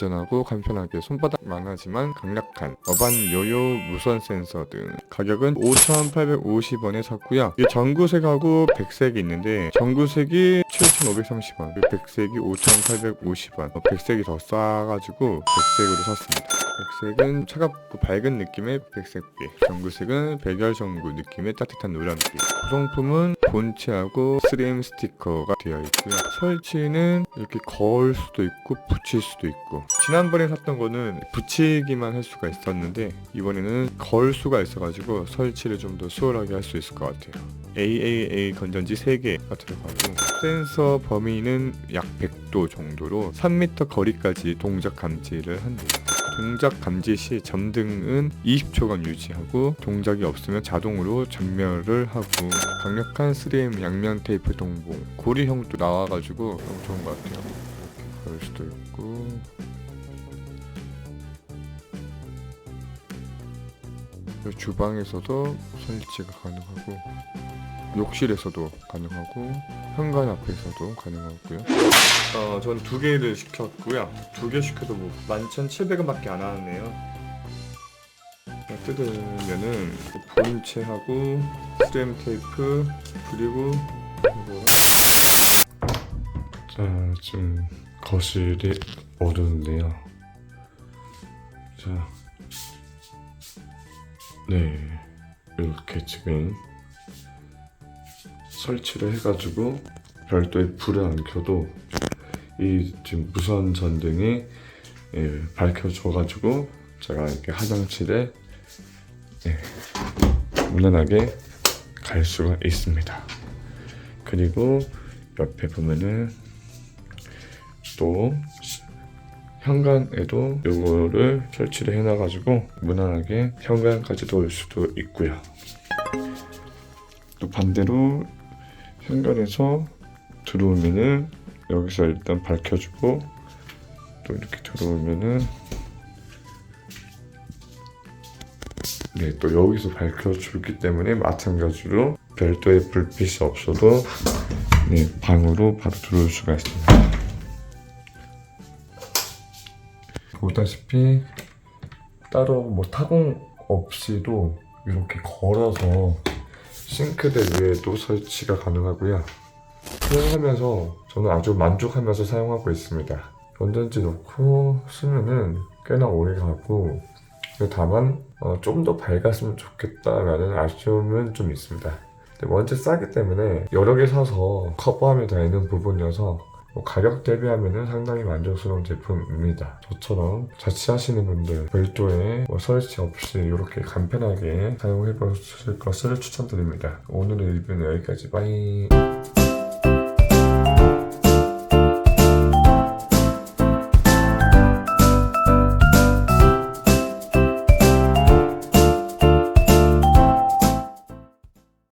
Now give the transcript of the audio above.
안전하고 간편하게 손바닥만 하지만 강력한 어반 요요 무선 센서 등 가격은 5,850원에 샀고요. 이 전구색하고 백색이 있는데 전구색이 7,530원, 그리고 백색이 5,850원. 어, 백색이 더 싸가지고 백색으로 샀습니다. 백색은 차갑고 밝은 느낌의 백색빛, 전구색은 백열 전구 느낌의 따뜻한 노란빛. 구성품은 본체하고 3M 스티커가 되어 있고요. 설치는 이렇게 거울 수도 있고 붙일 수도 있고. 지난번에 샀던 거는 붙이기만 할 수가 있었는데 이번에는 거울 수가 있어가지고 설치를 좀 더 수월하게 할 수 있을 것 같아요. AAA 건전지 3개가 들어가고 센서 범위는 약 100도 정도로 3m 거리까지 동작 감지를 한대요. 동작 감지 시 점등은 20초간 유지하고 동작이 없으면 자동으로 전멸을 하고 강력한 3M 양면 테이프 동봉 고리형도 나와가지고 너무 좋은 것 같아요. 걸 수도 있고 주방에서도 설치가 가능하고 욕실에서도 가능하고 현관 앞에서도 가능하고요. 어, 전 두 개를 시켰고요. 두 개 시켜도 뭐 11,700원밖에 안 하네요. 자, 뜯으면은 본체하고 스램 테이프 그리고 이거 자 지금 거실이 어두운데요. 자, 네 이렇게 지금 설치를 해가지고 별도의 불을 안 켜도 이 지금 무선 전등이 예, 밝혀져가지고 제가 이렇게 화장실에 예, 무난하게 갈 수가 있습니다. 그리고 옆에 보면은 또 현관에도 요거를 설치를 해놔가지고 무난하게 현관까지도 올 수도 있고요. 또 반대로 현관에서 들어오면은 여기서 일단 밝혀주고 또 이렇게 들어오면은 네 또 여기서 밝혀주기 때문에 마찬가지로 별도의 불빛이 없어도 네 방으로 바로 들어올 수가 있습니다. 보다시피 따로 뭐 타공 없이도 이렇게 걸어서 싱크대 위에도 설치가 가능하고요. 사용하면서 저는 아주 만족하면서 사용하고 있습니다. 건전지 넣고 쓰면은 꽤나 오래 가고 다만 어, 좀더 밝았으면 좋겠다라는 아쉬움은 좀 있습니다. 원체 싸기 때문에 여러 개 사서 커버하면 되는 부분이어서 뭐 가격 대비하면 상당히 만족스러운 제품입니다. 저처럼 자취하시는 분들 별도의 뭐 설치 없이 이렇게 간편하게 사용해 보실 것을 추천드립니다. 오늘의 리뷰는 여기까지. 빠이.